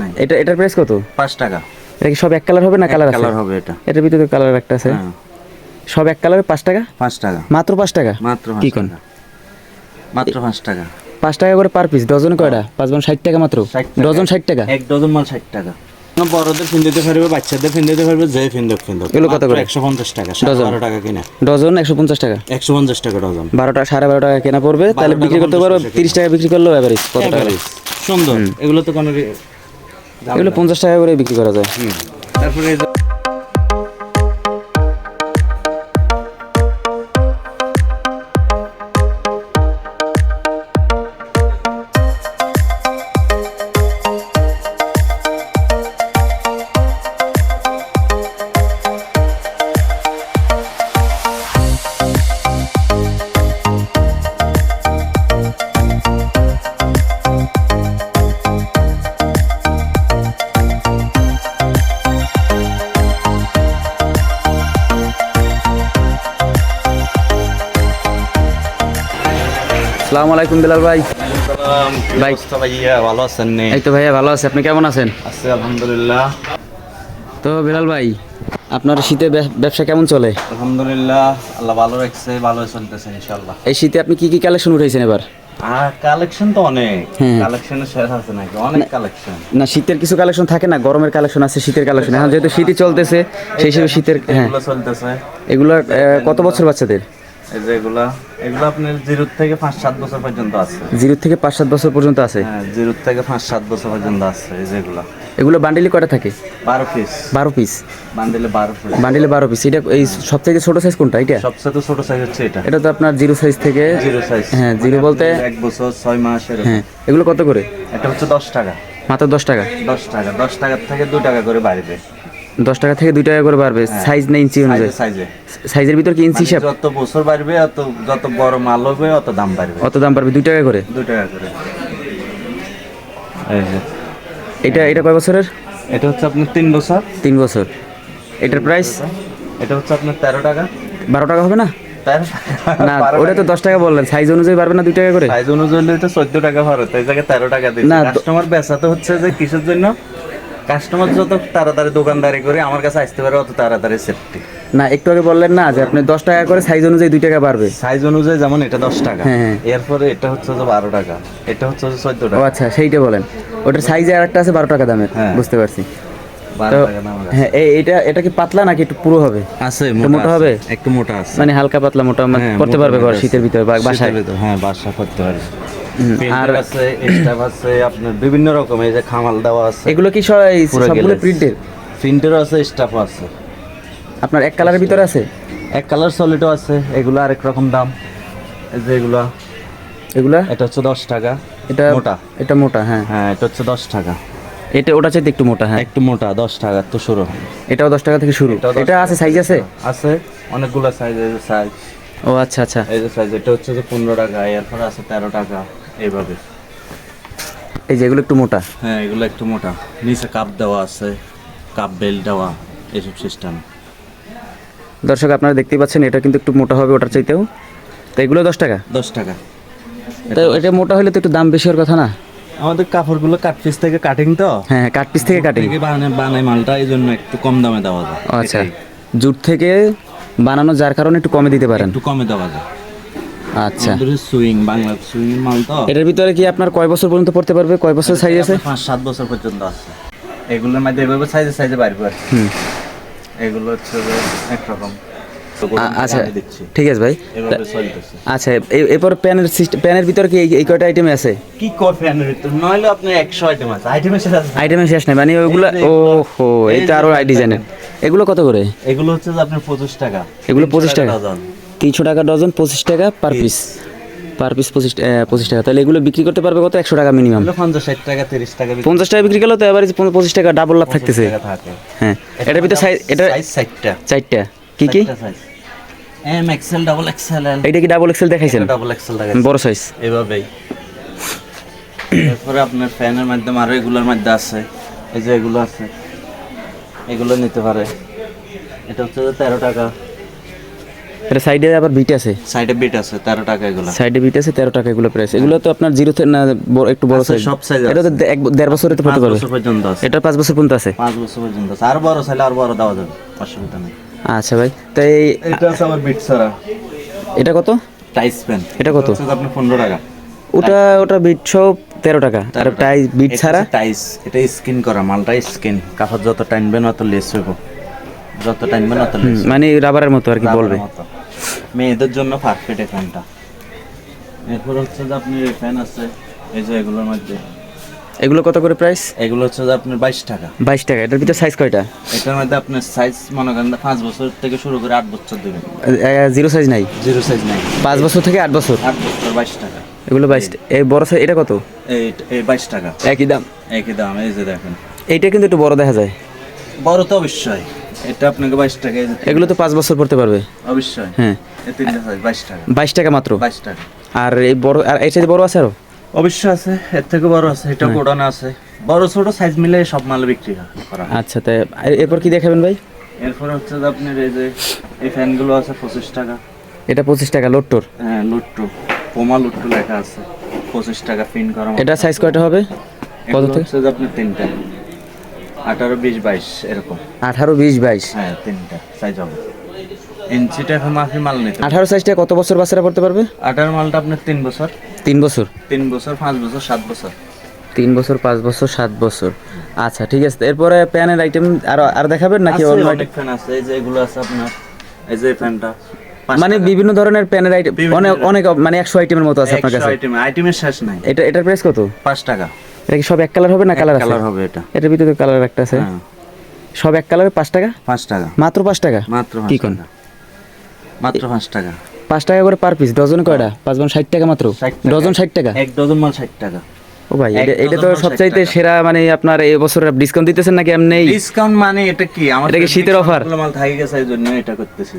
নাই। এটা এটার প্রাইস কত? পাঁচ টাকা। এটা কি সব এক কালার হবে না কালার কালার হবে এটা। এটার ভিতরে কালার একটা আছে। হ্যাঁ। সব এক কালারে পাঁচ টাকা? পাঁচ টাকা। মাত্র পাঁচ টাকা? মাত্র কি কোন? মাত্র পাঁচ টাকা। পাঁচ টাকা করে পার পিস ডজন কয়টা? পাঁচ জন ষাট টাকা মাত্র? ডজন ষাট টাকা? এক ডজন মাল ষাট টাকা। বড়দের ফিন্দিতে পারবে বাচ্চাদের ফিন্দিতে পারবে যে ফিন্দক ফিন্দক এগুলো কত করে? একশো পঞ্চাশ টাকা সাড়ে ডজন? বারো টাকা কিনা। ডজন একশো পঞ্চাশ টাকা? একশো পঞ্চাশ টাকা ডজন বারো টাকা সাড়ে বারো টাকা কেনা পড়বে তাহলে বিক্রি করতে পারব তিরিশ টাকা বিক্রি করলেও অ্যাভারেজ কত টাকা? সুন্দর। এগুলো তো কোনো এগুলো পঞ্চাশ টাকা করে বিক্রি করা যায়। তারপরে আলাইকুম বিলাল ভাই। ভাই। ভাইয়া? ভালো আছেন এই তো ভাইয়া ভালো আছে। আপনি কেমন আছেন? আছে আলহামদুলিল্লাহ। তো বিলাল ভাই আপনার শীতে ব্যবসা কেমন চলে? আলহামদুলিল্লাহ আল্লাহ ভালো রাখছে ভালো চলতেছে এই শীতে আপনি কি কি কালেকশন উঠাইছেন এবার? কালেকশন তো অনেক। হ্যাঁ। কালেকশনের শেষ আছে নাকি? অনেক কালেকশন না শীতের কিছু কালেকশন থাকে না? গরমের কালেকশন আছে শীতের কালেকশন এখন যেহেতু শীতই চলতেছে সেই হিসেবে শীতের হ্যাঁ। চলতেছে। এগুলো কত বছর বাচ্চাদের? এই যে এগুলা এগুলো আপনার জিরো থেকে পাঁচ সাত বছর পর্যন্ত আছে। জিরো থেকে পাঁচ সাত বছর পর্যন্ত আছে? হ্যাঁ জিরো থেকে পাঁচ সাত বছর পর্যন্ত আছে এই যেগুলো এগুলো। বান্ডিলে থাকে? বারো পিস বারো পিস বান্ডেলে বারো পিস বান্ডিলে বারো পিস এটা এই সব থেকে ছোট সাইজ কোনটা এটা? সবচেয়ে তো ছোট সাইজ হচ্ছে এটা। এটা তো আপনার জিরো সাইজ থেকে জিরো সাইজ হ্যাঁ, zero বলতে- এক বছর ছয় মাস হ্যাঁ এগুলো কত করে? এটা হচ্ছে দশ টাকা। মাত্র দশ টাকা। দশ টাকা দশ টাকার থেকে দু টাকা করে বাড়বে। দশ টাকা থেকে দুই টাকা করে বাড়বে সাইজ না ইঞ্চি অনুযায়ী। সাইজে সাইজের ভিতর কি ইঞ্চি হিসাব? যত বছর বাড়বে অত যত বড় মাল হবে অত দাম বাড়বে। অত দাম বাড়বে দুই টাকা করে? দু টাকা করে। এই এটা এটা কয় বছরের? এটা হচ্ছে আপনার তিন বছর। তিন বছর। এটার প্রাইস এটা হচ্ছে আপনার তেরো টাকা। বারো টাকা হবে না? না ওটা তো দশ টাকা বললেন। সাইজ অনুযায়ী পারবে না দুই টাকা করে? সাইজ অনুযায়ী তো চোদ্দ টাকা খরচ এই জায়গায় তেরো টাকা দিচ্ছে না, তো- কাস্টমার বেচাতে হচ্ছে যে কিসের জন্য? কাস্টমার যত তাড়াতাড়ি দোকানদারি করে আমার কাছে আসতে পারে অত তাড়াতাড়ি সেফটি না একটু আগে বললেন না যে আপনি দশ টাকা করে সাইজ অনুযায়ী দুই টাকা বাড়বে। সাইজ অনুযায়ী যেমন এটা দশ টাকা হ্যাঁ, হ্যাঁ। এরপরে এটা হচ্ছে যে বারো টাকা এটা হচ্ছে যে চোদ্দ ও টাকা আচ্ছা সেইটা বলেন। ওটার সাইজে আর একটা আছে বারো টাকা দামের হ্যাঁ। বুঝতে পারছি। বারো তো টাকা দাম আছে। হ্যাঁ এই- এটা এটা কি পাতলা নাকি একটু পুরো হবে? আছে মোটা হবে? একটু মোটা আছে। মানে হালকা পাতলা মোটা মানে হ্যাঁ, করতে পারবে শীতের ভিতরে বাসায়? হ্যাঁ বাসা করতে পারে হুম, আর আছে স্টাফ আছে আপনার বিভিন্ন রকম এই যে খামাল দেওয়া আছে। এগুলো কি সব- সবগুলো প্রিন্টের প্রিন্টের আছে স্টাফ আছে। আপনার এক কালারের ভিতরে আছে? এক কালার সলিডও আছে এগুলো আরেক রকম দাম। এই যে এগুলা এগুলা? এটা হচ্ছে দশ টাকা। এটা মোটা। এটা মোটা হ্যাঁ। হ্যাঁ এটা হচ্ছে দশ টাকা। এটা ওটা চাইতে একটু মোটা হ্যাঁ। একটু মোটা দশ টাকা তো শুরু। এটাও দশ টাকা থেকে শুরু। এটা আছে সাইজ আছে? আছে অনেকগুলো সাইজ সাইজ ও আচ্ছা আচ্ছা। এই যে সাইজ এটা হচ্ছে যে পনেরো টাকা এরপর আছে তেরো টাকা। এইভাবে। এই যে এগুলো একটু মোটা? হ্যাঁ এগুলো একটু মোটা। নিচে কাপ দেওয়া আছে কাপ বেল্ট দেওয়া এইসব সিস্টেম দর্শক আপনারা দেখতেই পাচ্ছেন এটা কিন্তু একটু মোটা হবে ওটার চাইতেও। তো এগুলো দশ টাকা? দশ টাকা। তো এটা মোটা হলে তো একটু দাম বেশি হওয়ার কথা না? আমাদের কাপড়গুলো কাট পিস থেকে কাটিং তো। হ্যাঁ হ্যাঁ কাট পিস থেকে কাটিং বানায় বানাই মালটা এই জন্য একটু কম দামে দেওয়া যায়। আচ্ছা। জুট থেকে বানানো যার কারণে একটু কমে দিতে পারেন। একটু কমে দেওয়া যায়। আচ্ছা। সুইং বাংলা সুইং মাল তো। এটার ভিতরে কি আপনার কয় বছর পর্যন্ত পড়তে পারবে? কয় বছর সাইজ আছে? পাঁচ সাত বছর পর্যন্ত আছে। এগুলোর মধ্যে এভাবে সাইজে সাইজে এগুলো হচ্ছে একরকম। আচ্ছা ঠিক আছে ভাই। আচ্ছা এরপর প্যানের সিস্টেম প্যানের ভিতরে কি এই- কয়টা আইটেম আছে? কি কফি আনের ভিতর? নইলে আপনি একশো আইটেম আছে। আইটেমের সাথে আছে। আইটেমের শেষ নাই। মানে ওইগুলো এই যে ও হো এই এই তো যে আরও ডিজাইনের এগুলো কত করে? এগুলো হচ্ছে যে আপনার পঁচিশ টাকা। এগুলো তিনশো 25 টাকা? তিনশো টাকা ডজন পঁচিশ টাকা পার পিস পার পিস পঁচিশ পঁচিশ টাকা। তাহলে এগুলো বিক্রি করতে পারবে কত? একশো টাকা মিনিমাম পঞ্চাশ ষাট টাকা তিরিশ টাকা পঞ্চাশ টাকা বিক্রি করলে তো এবারে পঁচিশ টাকা ডাবল লাভ থাকতেছে। হ্যাঁ। এটার ভিতরে সাইজ এটা ষাটটা। চারটা কি কি? এম এক্সেল ডাবল এক্সেল এইটা কি ডাবল এক্সেল দেখাইছেন? ডাবল এক্সেল টাকা বড় সাইজ এভাবেই। এরপরে আপনার ফ্যানের মাধ্যমে আরও এগুলোর মধ্যে আছে। এই যে এগুলো আছে। এগুলো নিতে পারে। এটা হচ্ছে তেরো টাকা। এটা সাইডে আবার বিট আছে। সাইডে বিট আছে তেরো টাকা এগুলো। সাইডে বিট আছে তেরো টাকা এগুলো প্রাইস এগুলো তো আপনার জিরো না একটু বড় সাইজ সব size এটা তো আছে। দে- এক দেড় বছরে তো পড়তে পারবে পর্যন্ত আছে। এটা পাঁচ বছর পর্যন্ত আছে। পাঁচ বছর পর্যন্ত আছে। আর বড় চাইলে আর বড় দেওয়া যাবে অসুবিধা নেই। আচ্ছা ভাই তো এই এটা আছে আমার বিট ছাড়া। এটা কত? টাইস পেন এটা কত? আপনি পনেরো টাকা। ওটা ওটা বিট সব তেরো টাকা। আর টাই বিট ছাড়া? টাইস এটা স্কিন করা মালটা স্কিন কাপড় যত টানবেন অত লেস হইব। যত টানবেন অত লেস মানে রাবারের মতো আর কি বলবে। মেয়েদের জন্য পারফেক্ট ফ্যানটা এরপর হচ্ছে যে আপনি ফ্যান আছে এই যে এগুলোর মধ্যে। এগুলো কত করে প্রাইস এগুলো হচ্ছে যে আপনার বাইশ টাকা। বাইশ টাকা এটার ভিতরে সাইজ কয়টা? এটার মধ্যে আপনার সাইজ মনে করেন পাঁচ বছর থেকে শুরু করে আট বছর দেবেন। জিরো সাইজ নাই? জিরো সাইজ নাই। পাঁচ বছর থেকে আট বছর? আট বছর বাইশ টাকা। এগুলো বাইশ এই বড় সাইজ এটা কত? এই এই বাইশ টাকা। একই দাম। একই দাম এই যে দেখেন। এইটা কিন্তু একটু বড় দেখা যায়। বড় তো অবশ্যই। এটা আপনাকে বাইশ টাকা এগুলো তো পাঁচ বছর পড়তে পারবে। অবশ্যই। হ্যাঁ। সাইজ বাইশ টাকা। বাইশ টাকা মাত্র? বাইশ টাকা। আর এই বড় আর এই সাইজ বড় আছে আরও? অবশ্যই আছে। এর থেকে বড় আছে। এটা গোডাউন আছে। বড় ছোট সাইজ মিলে সব মাল বিক্রি করা আচ্ছা তাই এরপর কি দেখাবেন ভাই? এরপর হচ্ছে যে আপনার এই যে এই ফ্যানগুলো আছে পঁচিশ টাকা। এটা পঁচিশ টাকা লোট্টোর হ্যাঁ লুট্টু পোমা লুট্টু লেখা আছে। পঁচিশ টাকা পিন করা এটা সাইজ কয়টা হবে? কত থেকে? আপনার তিনটা। আঠারো বিশ বাইশ এরকম। আঠারো বিশ বাইশ। হ্যাঁ তিনটা সাইজ হবে। ইঞ্চিটা এখন মাফি মাল নিতে আঠারো সাইজটা কত বছর বাচ্চারা পড়তে পারবে? আঠারো মালটা আপনার তিন বছর। তিন বছর? তিন বছর পাঁচ বছর সাত বছর। তিন বছর পাঁচ বছর সাত বছর। আচ্ছা ঠিক আছে। এরপরে প্যানের আইটেম আর আর দেখাবেন নাকি অন্য অনেক ফ্যান আছে এই যে এগুলো আছে আপনার এই যে ফ্যানটা। মানে বিভিন্ন ধরনের প্যানের আইটেম অনেক অনেক মানে একশো আইটেমের মতো আছে আপনার কাছে। আইটেমের শেষ নাই। এটা এটার প্রাইস কত? পাঁচ টাকা। এটা কি সব এক কালার হবে না কালার আছে? কালার হবে এটা। এটার ভিতরে কালার একটা আছে। হ্যাঁ। সব এক কালারে পাঁচ টাকা? পাঁচ টাকা। মাত্র পাঁচ টাকা? মাত্র কি কোন? টাকা। মাত্র পাঁচ টাকা। পাঁচ টাকা করে পার পিস ডজন কয়টা? পাঁচ জন ষাট টাকা মাত্র? ডজন ষাট টাকা? এক ডজন মাল ষাট টাকা। ও ভাই এটা তো ডজন মাল 60 সবচাইতে সেরা মানে আপনার এই ডিসকাউন্ট দিতেছেন নাকি এমনি? ডিসকাউন্ট মানে এটা কি? আমার এটা কি শীতের offer? মাল থাকি গেছে এই জন্য এটা করতেছি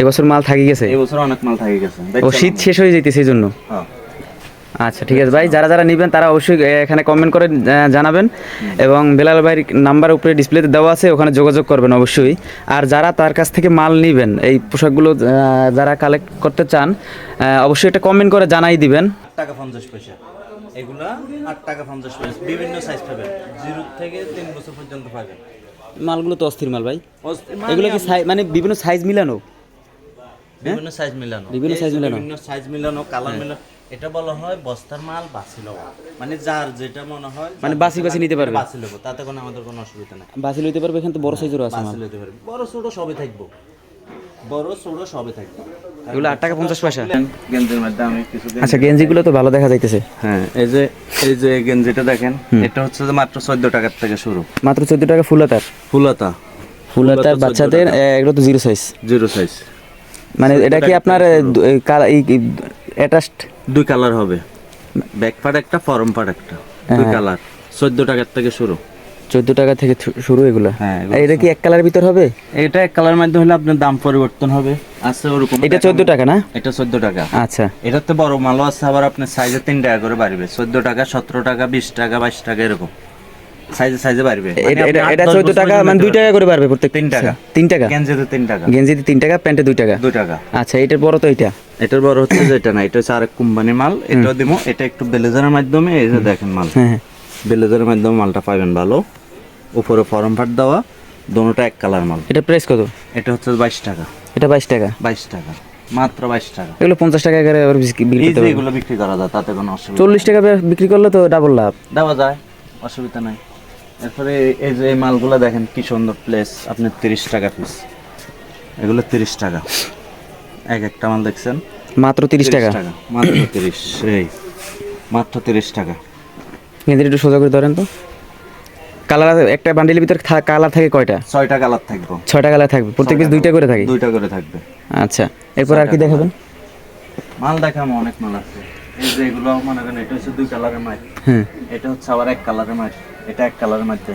এবছর মাল থাকি গেছে? এই বছর অনেক মাল থাকি গেছে। ও শীত শেষ হয়ে যেতেছে এই জন্য? হ্যাঁ। আচ্ছা ঠিক আছে। ভাই যারা যারা নেবেন তারা অবশ্যই এখানে কমেন্ট করে জানাবেন। এবং বেলাল ভাইয়ের নাম্বার উপরে ডিসপ্লেতে দেওয়া আছে ওখানে যোগাযোগ করবেন অবশ্যই। আর যারা তার কাছ থেকে মাল নেবেন এই পোশাকগুলো যারা কালেক্ট করতে চান অবশ্যই এটা কমেন্ট করে জানাই দিবেন। টাকা পঞ্চাশ পয়সা। এগুলা আট টাকা পঞ্চাশ পয়সা। বিভিন্ন সাইজ পাবেন। জিরো থেকে তিন বছর পর্যন্ত পাবেন। মালগুলো তো অস্থির মাল ভাই। এগুলো কি মানে বিভিন্ন সাইজ মিলানো? বিভিন্ন সাইজ মিলানো। বিভিন্ন size মিলানো। বিভিন্ন সাইজ মিলানো কালার মিলানো। এটা বলা হয় বস্তার মাল বাছি লওয়া। মানে যার যেটা মনে হয় মানে বাছি বাছি নিতে পারবে। বাছি লবো তাতে কোনো আমাদের কোনো অসুবিধা নাই। বাসি লইতে পারবে এখানে তো বড় সাইজেরও আছে বাছি লইতে পারবে। বড় ছোট সবই থাকব। বড় ছোট সবই থাকবে। এগুলো আট টাকা পঞ্চাশ পয়সা। গেঞ্জির মধ্যে আমি কিছু আচ্ছা গেঞ্জিগুলো তো ভালো দেখা যাইতেছে। হ্যাঁ এই যে এই যে গেঞ্জিটা দেখেন এটা হচ্ছে যে মাত্র চোদ্দ টাকার থেকে শুরু। মাত্র চোদ্দ টাকা ফুলাতার ফুলতা। ফুলাতার বাচ্চাদের এগুলো তো জিরো সাইজ জিরো সাইজ মানে এটা কি আপনার অ্যাটাচড দুই কালার হবে। ব্যাক পার্ট একটা ফরম পার্ট একটা। দুই হ্যাঁ। কালার। চোদ্দ টাকার থেকে শুরু। চোদ্দ টাকা থেকে শুরু এগুলো? হ্যাঁ, এটা কি এক কালার ভিতর হবে? এটা এক কালার মাধ্যমে হলে আপনার দাম পরিবর্তন হবে। আছে ওরকম এটা চোদ্দ টাকা না? এটা চোদ্দ টাকা। আচ্ছা। এটা তো বড় মালও আছে আবার আপনার সাইজে তিন টাকা করে বাড়বে। চোদ্দ টাকা সতেরো টাকা বিশ টাকা বাইশ টাকা এরকম। সাইজে সাইজে বাড়বে। মানে এটা এটা এটা টাকা মানে টাকা করে পারবে প্রত্যেক টাকা। টাকা? গেঞ্জিতে টাকা। গেঞ্জিতে টাকা প্যান্টে টাকা? টাকা। আচ্ছা এটার বড় তো এটা এটার বড় হচ্ছে যে এটা না এটা হচ্ছে আরেক কোম্পানি মাল। দিব এটা একটু বেলেজারের মাধ্যমে এই যে দেখেন মাল। হ্যাঁ হ্যাঁ। বেলেজারের মাধ্যমে মালটা পাবেন ভালো। উপরে ফরম ফাট দেওয়া দোনোটা এক কালার মাল। এটা প্রাইস কত? এটা হচ্ছে বাইশ টাকা। এটা বাইশ টাকা? বাইশ টাকা। মাত্র বাইশ টাকা। এগুলো পঞ্চাশ টাকা করে আবার বিক্রি বিক্রি করতে এগুলো বিক্রি করা যায় তাতে কোনো অসুবিধা চল্লিশ টাকা বিক্রি করলে তো ডাবল লাভ। দেওয়া যায় অসুবিধা নাই। এরপরে এই যে মালগুলো দেখেন কি সুন্দর প্লেস আপনার তিরিশ টাকা পিস এগুলো তিরিশ টাকা। এক একটা মাল দেখছেন? মাত্র তিরিশ টাকা? মাত্র তিরিশ এই মাত্র তিরিশ টাকা। গেঞ্জিটা একটু সোজা করে ধরেন তো। কালার একটা বান্ডিলের ভিতরে কালার থাকে কয়টা? ছয়টা কালার থাকবে। ছয়টা কালার থাকবে প্রত্যেক পিস দুইটা করে থাকে? দুইটা করে থাকবে। আচ্ছা এরপর আর কি দেখাবেন? মাল দেখামো অনেক মাল আছে। এই যে এগুলো মনে করেন এটা হচ্ছে দুই কালারের মাছ হ্যাঁ। এটা হচ্ছে আবার এক কালারের মাছ এটা এক কালারের মধ্যে।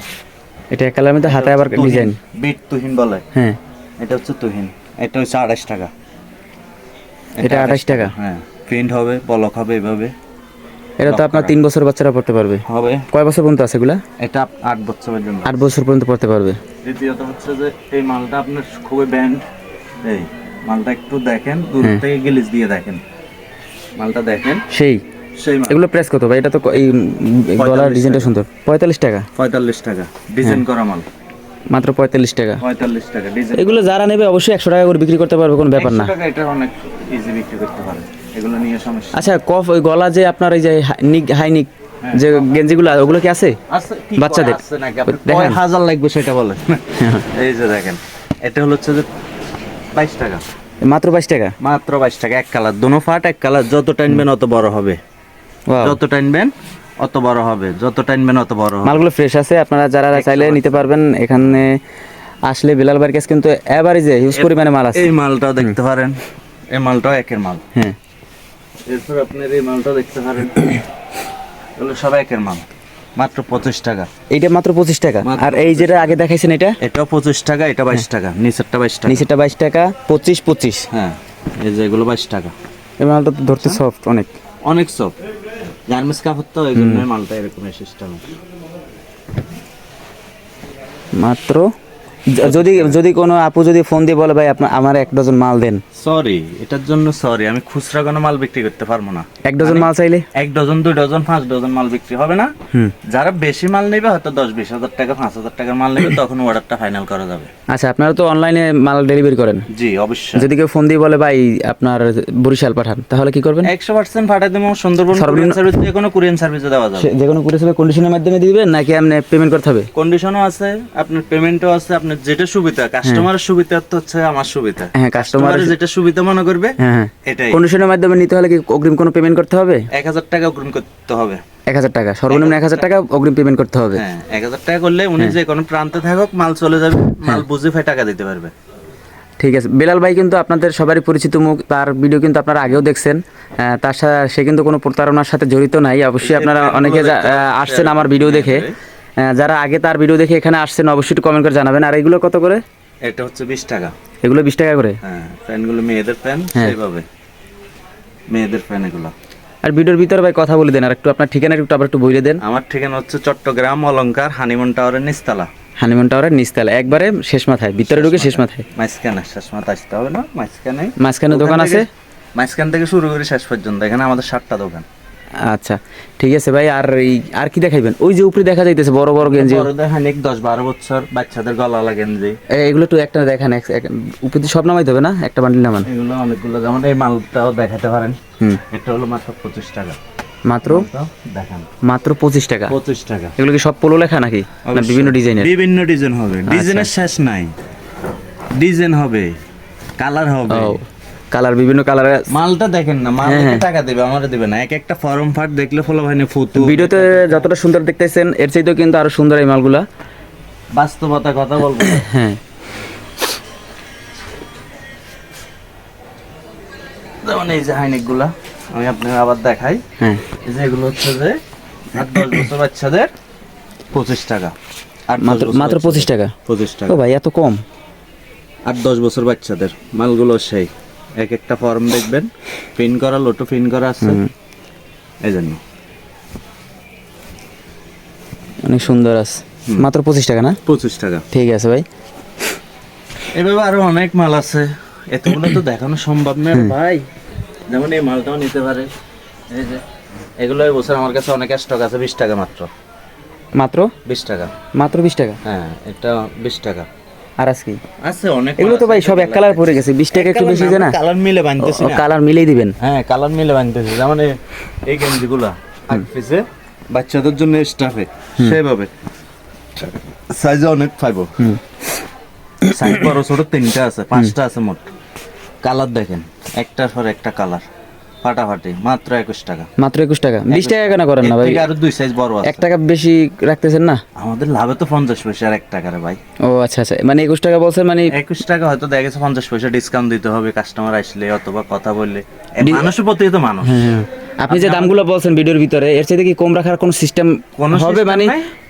এটা এক কালার মধ্যে হাতে আবার ডিজাইন। বিট তুহিন বলে। হ্যাঁ। এটা হচ্ছে তুহিন। এটা হচ্ছে আড়াইশ টাকা। এটা 28 টাকা? হ্যাঁ। প্রিন্ট হবে বলক হবে এভাবে। এটা তো আপনার তিন বছর বাচ্চারা পড়তে পারবে। হবে। কয় বছর পর্যন্ত আছে এগুলা? এটা আট বছর পর্যন্ত আট বছর পর্যন্ত পড়তে পারবে। দ্বিতীয়ত হচ্ছে যে এই মালটা আপনার খুবই ব্যান্ড। এই মালটা একটু দেখেন দূর হ্যাঁ। থেকে গিলিস দিয়ে দেখেন। মালটা দেখেন। সেই। এগুলো প্রেস কত ভাই? এটা তো এই গলার ডিজাইনটা সুন্দর। পঁয়তাল্লিশ টাকা? পঁয়তাল্লিশ টাকা। ডিজাইন হ্যাঁ। করা মাল। মাত্র পঁয়তাল্লিশ টাকা। পঁয়তাল্লিশ টাকা। ডিজাইন এগুলো যারা নেবে অবশ্যই একশো টাকা করে বিক্রি করতে পারবে কোনো ব্যাপার না। টাকা এটা অনেক ইজি বিক্রি করতে পারে। এগুলো নিয়ে সমস্যা। আচ্ছা কফ ওই গলা যে আপনার এই যে নিক হাই নিক যে গেঞ্জিগুলো ওগুলো কি আছে? আছে বাচ্চাদের? দেখেন। হাজার লাগবে সেটা বলেন। এই যে দেখেন এটা হলো হচ্ছে যে বাইশ টাকা। মাত্র বাইশ টাকা? মাত্র বাইশ টাকা এক কালার। দোনো ফাট এক কালার। যত টানবেন অত বড় হবে. যত টানবেন অত বড় হবে। যত টানবেন অত বড় হবে। মালগুলো ফ্রেশ আছে আপনারা যারা চাইলে নিতে পারবেন। এখানে আসলে বিলাল বাড়ির কাছে কিন্তু এভারেজে হিউজ পরিমাণে মাল আছে। এই মালটাও দেখতে পারেন। এই মালটাও একের মাল। হ্যাঁ। এরপর আপনার এই মালটাও দেখতে পারেন। এগুলো সব একের মাল। মাত্র পঁচিশ টাকা। এইটা মাত্র পঁচিশ টাকা। আর এই যেটা আগে দেখাইছেন এটা? এটাও পঁচিশ টাকা এটা বাইশ টাকা নিচেরটা বাইশ টাকা। নিচেরটা বাইশ টাকা পঁচিশ পঁচিশ। হ্যাঁ এই যে এগুলো বাইশ টাকা। এই মালটা তো ধরতে সফট অনেক। অনেক সব গার্মেন্টস কাপড় তো এই জন্য মালটা এরকম সিস্টেম মাত্র যদি যদি কোনো আপু যদি ফোন দিয়ে বলে ভাই আপনার আমার এক ডজন মাল দেন। সরি এটার জন্য সরি আমি খুচরা কোনো মাল বিক্রি করতে পারব না। এক ডজন মাল চাইলে? এক ডজন দুই ডজন পাঁচ ডজন মাল বিক্রি হবে না। যারা বেশি মাল নেবে হয়তো দশ বিশ হাজার টাকা পাঁচ হাজার টাকার মাল নেবে তখন অর্ডারটা ফাইনাল করা যাবে। আচ্ছা আপনারা তো অনলাইনে মাল ডেলিভারি করেন। জি অবশ্যই। যদি কেউ ফোন দিয়ে বলে ভাই আপনার বরিশাল পাঠান তাহলে কি করবেন? একশো পার্সেন্ট পাঠাই দেবো সুন্দরবন কুরিয়ান সার্ভিস যে কোনো কুরিয়ান সার্ভিসে দেওয়া যাবে। যে কোনো কুরিয়ার কন্ডিশনের মাধ্যমে দিবেন নাকি আপনি পেমেন্ট করতে হবে? কন্ডিশনও আছে আপনার পেমেন্টও আছে আপনার যেটা সুবিধা কাস্টমারের সুবিধা তো হচ্ছে আমার সুবিধা। হ্যাঁ কাস্টমার যেটা সুবিধা মনে করবে হ্যাঁ হ্যাঁ। এটাই। কন্ডিশনের মাধ্যমে নিতে হলে কি অগ্রিম কোনো পেমেন্ট করতে হবে? এক হাজার টাকা অগ্রিম করতে হবে। এক হাজার টাকা সর্বনিম্ন এক হাজার টাকা অগ্রিম পেমেন্ট করতে হবে। হ্যাঁ এক হাজার টাকা করলে উনি যে কোনো প্রান্তে থাকুক মাল চলে যাবে মাল বুঝে টাকা দিতে পারবে। ঠিক আছে। বেলাল ভাই কিন্তু আপনাদের সবারই পরিচিত মুখ তার ভিডিও কিন্তু আপনারা আগেও দেখছেন। তার সাথে সে কিন্তু কোনো প্রতারণার সাথে জড়িত নাই। অবশ্যই আপনারা অনেকে আসছেন আমার ভিডিও দেখে। যারা আগে তার ভিডিও দেখে এখানে আসছেন অবশ্যই একটু কমেন্ট করে জানাবেন। আর এগুলো কত করে? এটা হচ্ছে বিশ টাকা। এগুলো বিশ টাকা করে? হ্যাঁ প্যানগুলো মেয়েদের প্যান হ্যাঁ। সেইভাবে। মেয়েদের প্যান এগুলো। আর ভিডিওর ভিতরে ভাই কথা বলে দেন আর একটু আপনার ঠিকানা একটু আবার একটু বলে দেন। আমার ঠিকানা হচ্ছে চট্টগ্রাম অলংকার হানিমুন টাওয়ারের নিচতলা হানিমন টাওয়ারের নিচতলা একবারে শেষ মাথায় ভিতরে ঢুকে শেষ মাথায়। মাঝখানে শেষ মাথায় আসতে হবে না মাঝখানে। মাঝখানে দোকান আছে? মাঝখান থেকে শুরু করে শেষ পর্যন্ত এখানে আমাদের সাতটা দোকান। আচ্ছা ঠিক আছে ভাই আর এই আর কি দেখাইবেন? ওই যে উপরে দেখা যাইতেছে বড় বড় গেঞ্জি। বড়দের হানিক দশ বারো বছর বাচ্চাদের গলা যে এ, এগুলো একটু একটা দেখান এক- এক- উপরে সব নামাইতে হবে না? একটা বান্ডিল নামান। এগুলো অনেকগুলো যেমন এই মালটাও দেখাতে পারেন। হুম। এটা হলো মাত্র পঁচিশ টাকা। মাত্র? দেখান। মাত্র পঁচিশ টাকা? পঁচিশ টাকা। এগুলো কি সব পোলো লেখা নাকি? না বিভিন্ন ডিজাইনের? বিভিন্ন ডিজাইন হবে। ডিজাইনের শেষ নাই। ডিজাইন হবে। কালার হবে। কালার বিভিন্ন কালারের মালটা দেখেন না মাল হ্যাঁ, টাকা দেবে আমারে দেবে না। এক একটা ফর্ম ফাট দেখলে ফলো ভাই ফুতু ভিডিওতে যতটা সুন্দর দেখতেছেন এর চাইতেও কিন্তু আরও সুন্দর এই মালগুলা। বাস্তবতা কথা বলব। হ্যাঁ। যেমন এই যে হাইনিকগুলা আমি আপনাকে আবার দেখাই। হ্যাঁ। এই যে এগুলো হচ্ছে যে আট দশ বছর বাচ্চাদের পঁচিশ টাকা। দশ মাত্র মাত্র। পঁচিশ টাকা? পঁচিশ টাকা। ও ভাই এত কম। আট দশ বছর বাচ্চাদের মালগুলো সেই। এক একটা ফর্ম দেখবেন। পিন করা লোটো পিন করা আছে। এই জন্য। অনেক সুন্দর আছে। মাত্র পঁচিশ টাকা না? পঁচিশ টাকা। ঠিক আছে ভাই। এভাবে আরও অনেক মাল আছে। এতগুলো তো দেখানো সম্ভব না ভাই। যেমন এই মালটাও নিতে পারে। এই যে এগুলো এই বছর আমার কাছে অনেক স্টক আছে বিশ টাকা মাত্র। মাত্র? বিশ টাকা। মাত্র বিশ টাকা? হ্যাঁ এটা বিশ টাকা। আর আজকে? আছে অনেক এগুলো তো ভাই সব এক কালার পরে গেছে বিশ টাকা একটু বেশি না কালার মিলে বানতেছি না। কালার মিলেই দিবেন? হ্যাঁ কালার মিলে বানতেছি যেমন এই- এই গেঞ্জিগুলা আট পিসে বাচ্চাদের জন্য স্টাফে সেভাবে। সাইজে অনেক পাইব সাইজ বড় ছোট তিনটা আছে পাঁচটা আছে মোট। কালার দেখেন একটার পর একটা কালার ফাটাফাটি মাত্র একুশ টাকা। মাত্র একুশ টাকা? বিশ টাকা কেন করেন না ভাই? আরও দুই সাইজ বড় আছে। এক টাকা বেশি রাখতেছেন না? আমাদের লাভে তো পঞ্চাশ পয়সা আর এক টাকারে ভাই। ও আচ্ছা আচ্ছা। মানে একুশ টাকা বলছেন মানে একুশ টাকা হয়তো দেখা গেছে পঞ্চাশ পয়সা ডিসকাউন্ট দিতে হবে কাস্টমার আসলে অথবা কথা বললে। মানুষের প্রতি তো মানুষ। আপনি যে দামগুলো বলছেন ভিডিওর ভিতরে এর চাইতে কি কম রাখার কোনো সিস্টেম হবে মানে?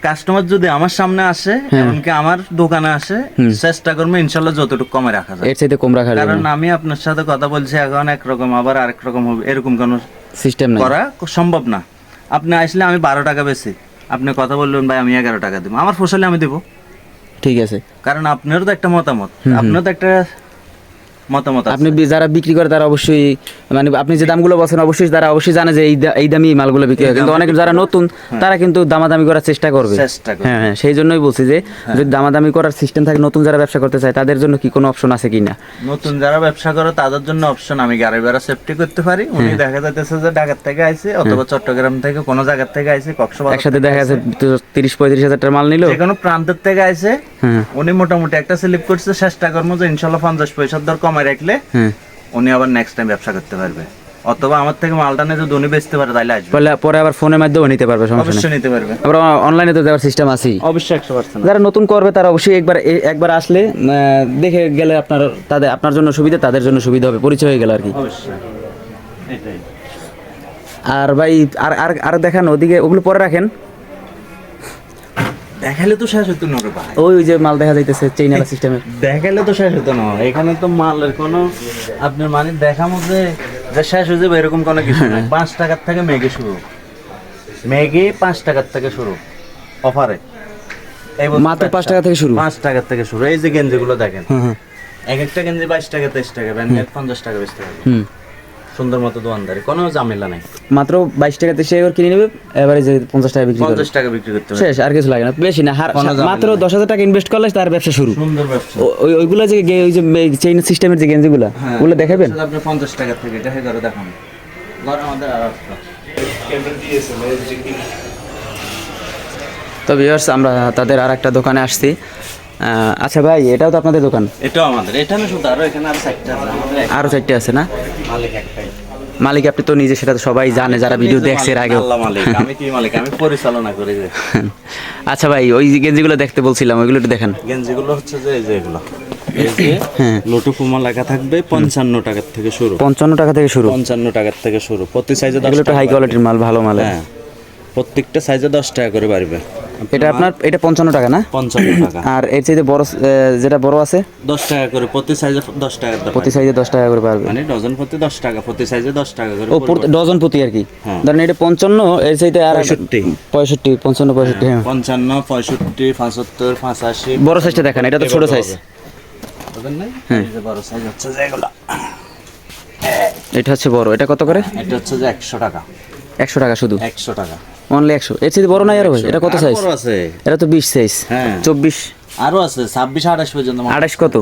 কাস্টমার যদি আমার সামনে আসে এমনকি আমার দোকানে আসে চেষ্টা করব ইনশাল্লাহ যতটুকু কমে রাখা যায়। এর চাইতে কম রাখার কারণ আমি আপনার সাথে কথা বলছি এখন একরকম আবার আরেক রকম হবে এরকম কোনো সিস্টেম নাই। করা সম্ভব না। আপনি আসলে আমি বারো টাকা বেশি। আপনি কথা বললেন ভাই আমি এগারো টাকা দিব। আমার ফসলে আমি দেবো। ঠিক আছে। কারণ আপনারও তো একটা মতামত। আপনারও তো একটা মতামত আপনি যারা বিক্রি করে তারা অবশ্যই মানে আপনি যে দামগুলো বলছেন অবশ্যই তারা অবশ্যই জানে যে এই দামি মালগুলো বিক্রি হয়। কিন্তু অনেক যারা নতুন তারা কিন্তু দামাদামি করার চেষ্টা করবে। চেষ্টা হ্যাঁ হ্যাঁ সেই জন্যই বলছি যে যদি দামাদামি করার সিস্টেম থাকে নতুন যারা ব্যবসা করতে চায় তাদের জন্য কি কোনো অপশন আছে কিনা? নতুন যারা ব্যবসা করে তাদের জন্য অপশন আমি গাড়ি ভাড়া সেফটি করতে পারি। উনি হ্যাঁ। দেখা যাইতেছে যে ঢাকা থেকে আইছে অথবা চট্টগ্রাম থেকে কোনো জায়গা থেকে আইছে কক্সবাজার একসাথে দেখা যাচ্ছে তিরিশ পঁয়ত্রিশ হাজার টাকা মাল নিল। যে কোনো প্রান্তের থেকে আইছে হ্যাঁ। উনি মোটামুটি একটা স্লিপ করছে চেষ্টা করব যে ইনশাল্লাহ পঞ্চাশ পয়সার দর কমায় রাখলে হ্যাঁ। উনি আবার নেক্সট টাইম ব্যবসা করতে পারবে। অথবা আমার থেকে মালটা নিয়ে যদি উনি বেচতে পারে তাহলে আসবে। পরে পরে আবার ফোনের মাধ্যমেও নিতে পারবে সমস্যা অবশ্যই নিতে পারবে। আবার অনলাইনে তো দেওয়ার সিস্টেম আছেই। অবশ্যই একশো পার্সেন্ট যারা নতুন করবে তারা অবশ্যই একবার একবার আসলে দেখে গেলে আপনার তাদের আপনার জন্য সুবিধা তাদের জন্য সুবিধা হবে পরিচয় হয়ে গেল আর কি। অবশ্যই। এটাই। আর ভাই আর আর আর দেখান ওদিকে ওগুলো পরে রাখেন। দেখালে তো শেষ হতো না রে ভাই। ওই যে মাল দেখা যাইতেছে চেইনালা সিস্টেমের দেখালে তো শেষ হতো না। এখানে তো মালের কোনো আপনার মানে দেখা মধ্যে যে শেষ হয়ে যাবে এরকম কোনো কিছু নাই। পাঁচ টাকার থেকে মেঘে শুরু। মেঘে পাঁচ টাকার থেকে শুরু। অফারে। মাত্র পাঁচ টাকা থেকে শুরু। পাঁচ টাকার থেকে শুরু। এই যে গেঞ্জিগুলো দেখেন। হুম হুম এক একটা গেঞ্জি বাইশ টাকা তেইশ টাকা ব্যান্ডেড পঞ্চাশ টাকা বেচতে হুম। সুন্দর মতো দোকানদারি কোনো ঝামেলা নাই। মাত্র বাইশ টাকা তেইশ টাকা করে কিনে নেবে এবারে যে পঞ্চাশ টাকা বিক্রি পঞ্চাশ টাকা বিক্রি করতে হবে। শেষ আর কিছু লাগে না বেশি না হার মাত্র দশ হাজার টাকা ইনভেস্ট করলে তার ব্যবসা শুরু। সুন্দর ব্যবসা। ওই ওইগুলো যে ওই যে চেইন সিস্টেমের যে গেঞ্জিগুলো হ্যাঁ। ওগুলো দেখাবেন? আপনি পঞ্চাশ টাকা থেকে এটা করে দেখান। ঘর আমাদের আর। তো ভিউয়ার্স আমরা তাদের আর একটা দোকানে আসছি। আচ্ছা ভাই এটাও তো আপনাদের দোকান? এটাও আমাদের। এটা না শুধু আরও এখানে আরও চারটা আছে আমাদের আরও চারটে আছে না? মালিক একটাই মালিক আপনি তো নিজে সেটা তো সবাই জানে যারা ভিডিও দেখছে এর মালিক আমি কি মালিক? আমি পরিচালনা করি যে। আচ্ছা ভাই ওই যে গেঞ্জিগুলো দেখতে বলছিলাম ওইগুলো একটু দেখেন। গেঞ্জিগুলো হচ্ছে যে এই যে এগুলো। হ্যাঁ। লোটু পুমা লেখা থাকবে পঞ্চান্ন টাকার থেকে শুরু। পঞ্চান্ন টাকা থেকে শুরু। পঞ্চান্ন টাকার থেকে শুরু। প্রতি সাইজে হাই কোয়ালিটির মাল ভালো মাল হ্যাঁ। প্রত্যেকটা সাইজে দশ টাকা করে বাড়বে। এটা আপনার এটা পঞ্চান্ন টাকা না? পঞ্চান্ন টাকা। আর এর চাইতে বড় যেটা বড় আছে? দশ টাকা করে প্রতি সাইজে দশ টাকা করে প্রতি সাইজে দশ টাকা করে পারবে মানে ডজন প্রতি দশ টাকা প্রতি সাইজে দশ টাকা করে ও ডজন প্রতি আর কি? হ্যাঁ। ধরেন এটা পঞ্চান্ন এর চাইতে আর পঁয়ষট্টি। পঁয়ষট্টি পঞ্চান্ন পঁয়ষট্টি হ্যাঁ। পঞ্চান্ন পঁয়ষট্টি পঁচাত্তর পঁচাশি। বড় সাইজটা দেখান এটা তো ছোট সাইজ? হ্যাঁ। এই যে বড় সাইজ হচ্ছে যে এগুলো এটা হচ্ছে বড় এটা কত করে? এটা হচ্ছে যে একশো টাকা। একশো টাকা শুধু? একশো টাকা। অনলি একশো। এর চেয়ে বড় নাই আর এটা কত সাইজ বড় আছে। এটা তো বিশ সাইজ হ্যাঁ। চব্বিশ। আরও আছে ছাব্বিশ আঠাশ পর্যন্ত। আঠাশ কত?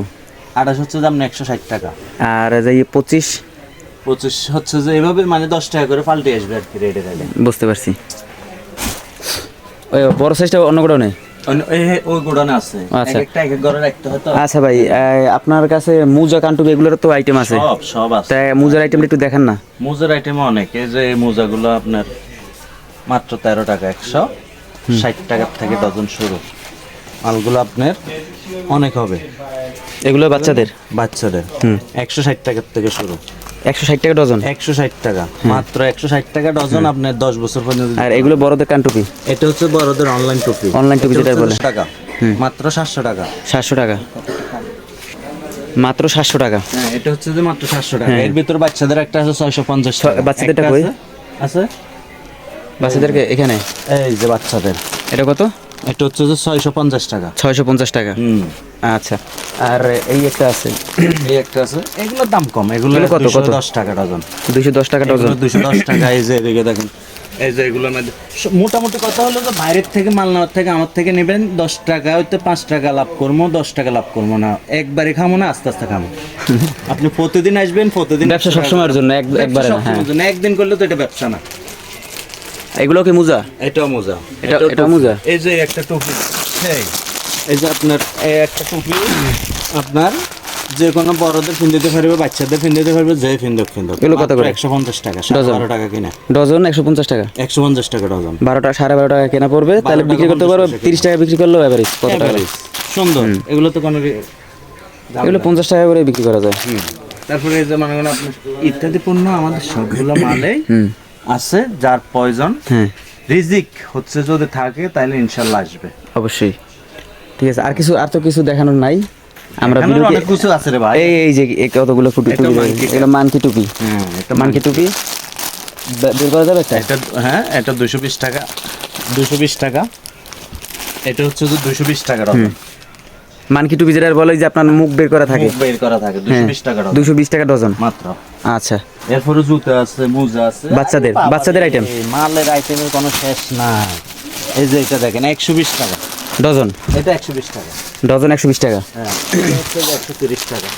আঠাশ হচ্ছে দাম একশো ষাট টাকা। আর এই যে পঁচিশ? পঁচিশ হচ্ছে যে এভাবে মানে দশ টাকা করে পাল্টে আসবে আর কি রেটে রেডে বুঝতে পারছি। ওই বড় সাইজটা অন্য কোথাও নেই? আচ্ছা। আচ্ছা ভাই আপনার কাছে মুজা কান্টুবি এগুলোর তো আইটেম আছে। সব সব আছে। তা মুজার আইটেমটা একটু দেখান না। মোজার আইটেম অনেক। এই যে মোজাগুলো আপনার মাত্র তেরো টাকা একশো ষাট টাকার থেকে ডজন শুরু। মালগুলো আপনার অনেক হবে। এগুলো বাচ্চাদের? বাচ্চাদের। হুম। একশো ষাট টাকার থেকে শুরু। একশো ষাট টাকা ডজন? একশো ষাট টাকা। মাত্র একশো ষাট টাকা ডজন আপনার দশ বছর পর্যন্ত আর এগুলো বড়দের কান্টুপি এটা হচ্ছে বড়দের অনলাইন টুপি। Online টুপি যেটা বলে। টাকা। মাত্র সাতশো টাকা। সাতশো টাকা। মাত্র সাতশো টাকা। হ্যাঁ এটা হচ্ছে যে মাত্র সাতশো টাকা। এর ভিতর বাচ্চাদের একটা আছে ছয়শো পঞ্চাশ বাচ্চাদেরটা কই? আছে? বাচ্চাদেরকে এখানে? এই যে বাচ্চাদের। এটা কত? এটা হচ্ছে যে ছয়শো পঞ্চাশ টাকা। ছয়শো পঞ্চাশ টাকা। হুম। আচ্ছা আর এই একটা আছে। এই একটা আছে? এগুলোর দাম কম এগুলো কত, কত? দশ টাকা ডজন। দশ টাকা ডজন। দুশো দশ টাকা এই যে এদিকে দেখেন। এই যে এগুলোর মধ্যে মোটামুটি কথা হলো যে বাইরের থেকে মাল নেওয়ার থেকে আমার থেকে নেবেন দশ টাকা হয়তো পাঁচ টাকা লাভ করব দশ টাকা লাভ করব না। একবারে খামো না আস্তে আস্তে খামো। আপনি প্রতিদিন আসবেন প্রতিদিন ব্যবসা সবসময়ের জন্য একবারে হ্যাঁ। জন্য। একদিন করলে তো এটা ব্যবসা না। এগুলো কি মুজা? এটাও মোজা। এটা- মোজা? এই যে একটা টুপি। এই যে আপনার একটা টুপি আপনার যে কোনো বড়দের ফিন দিতে পারবে বাচ্চাদের ফিন দিতে পারবে যে ফিন্দক ফিন্দক। এগুলো কত করে? একশো পঞ্চাশ টাকা? বারো টাকা কিনা। ডজন একশো পঞ্চাশ টাকা? একশো পঞ্চাশ টাকা ডজন। বারো টাকা সাড়ে বারো টাকা কেনা পড়বে তাহলে বিক্রি করতে পারবে তিরিশ টাকা বিক্রি করলেও এভারেজ কত টাকা। সুন্দর। এগুলো তো কোনো এগুলো। পঞ্চাশ টাকা করে বিক্রি করা যায়। তারপরে এই যে মনে আপনার ইত্যাদি পণ্য আমাদের সবগুলো মালেই আছে যার প্রয়োজন। হ্যাঁ। রিজিক হচ্ছে যদি থাকে তাহলে ইনশাল্লাহ আসবে। অবশ্যই। ঠিক আছে আর কিছু আর তো কিছু দেখানোর নাই। আমরা অনেক কিছু আছে রে ভাই। এই এই যে কতগুলো এটা টুপি মানকি- এগুলো মানকি টুপি। হ্যাঁ এটা মানকি টুপি। বের করা যাবে একটা? এটা হ্যাঁ এটা দুশো বিশ টাকা। দুশো বিশ টাকা। এটা হচ্ছে যে দুশো বিশ টাকা ডজন মানকি টুপি যেটা বলে যে আপনার মুখ বের করা থাকে। মুখ বের করা থাকে দুশো হ্যাঁ। বিশ টাকা ডজন। দুশো বিশ টাকা ডজন। মাত্র। আচ্ছা। এরপরে জুতা আছে মোজা আছে। বাচ্চাদের, বাচ্চাদের item। মালের আইটেমের কোনো শেষ নাই। এই যে এটা দেখেন একশো বিশ টাকা। ডজন? এটা একশো বিশ টাকা। ডজন একশো বিশ টাকা? হ্যাঁ এটা হচ্ছে একশো তিরিশ টাকা।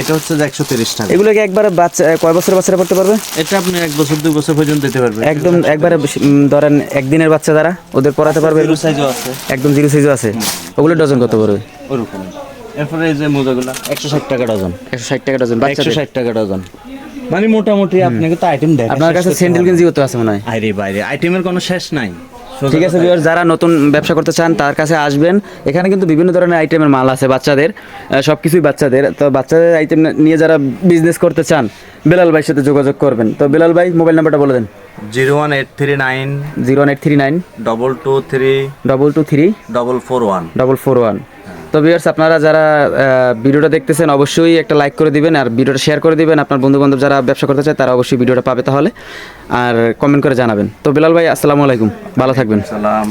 এটা হচ্ছে যে একশো তিরিশ টাকা। এগুলোকে একবার বাচ্চা কয় বছরের বাচ্চারা পড়তে পারবে? এটা আপনি এক বছর দুই বছর পর্যন্ত দিতে পারবেন। একদম একবারে ধরেন একদিনের বাচ্চা দ্বারা ওদের পড়াতে পারবে? জিরো সাইজও আছে। একদম জিরো সাইজও আছে। ওগুলো ডজন কত পড়বে? ওরকম। এরপরে এই যে মোজাগুলো। একশো ষাট টাকা ডজন। একশো ষাট টাকা ডজন একশো ষাট টাকা ডজন। মানে মোটামুটি আপনাকে তো আইটেম দেখ আপনার কাছে স্যান্ডেল গেঞ্জি তো আছে মনে হয়? আরে বাইরে আইটেমের কোনো শেষ নাই। ঠিক আছে ভিউয়ার যারা নতুন ব্যবসা করতে চান তার কাছে আসবেন। এখানে কিন্তু বিভিন্ন ধরনের আইটেমের মাল আছে বাচ্চাদের। সব কিছুই বাচ্চাদের। তো বাচ্চাদের আইটেম নিয়ে যারা বিজনেস করতে চান বেলাল ভাইয়ের সাথে যোগাযোগ করবেন। তো বেলাল ভাই মোবাইল নাম্বারটা বলে দেন। Zero one eight three nine zero one eight three nine double two three double two three double four one. Double four one. তো ভিউয়ার্স আপনারা যারা ভিডিওটা দেখতেছেন, অবশ্যই একটা লাইক করে দিবেন আর ভিডিওটা শেয়ার করে দিবেন। আপনার বন্ধু বান্ধব যারা ব্যবসা করতে চায়, তারা অবশ্যই ভিডিওটা পাবে তাহলে। আর কমেন্ট করে জানাবেন। তো বিলাল ভাই, আসসালামু আলাইকুম। ভালো থাকবেন। সালাম।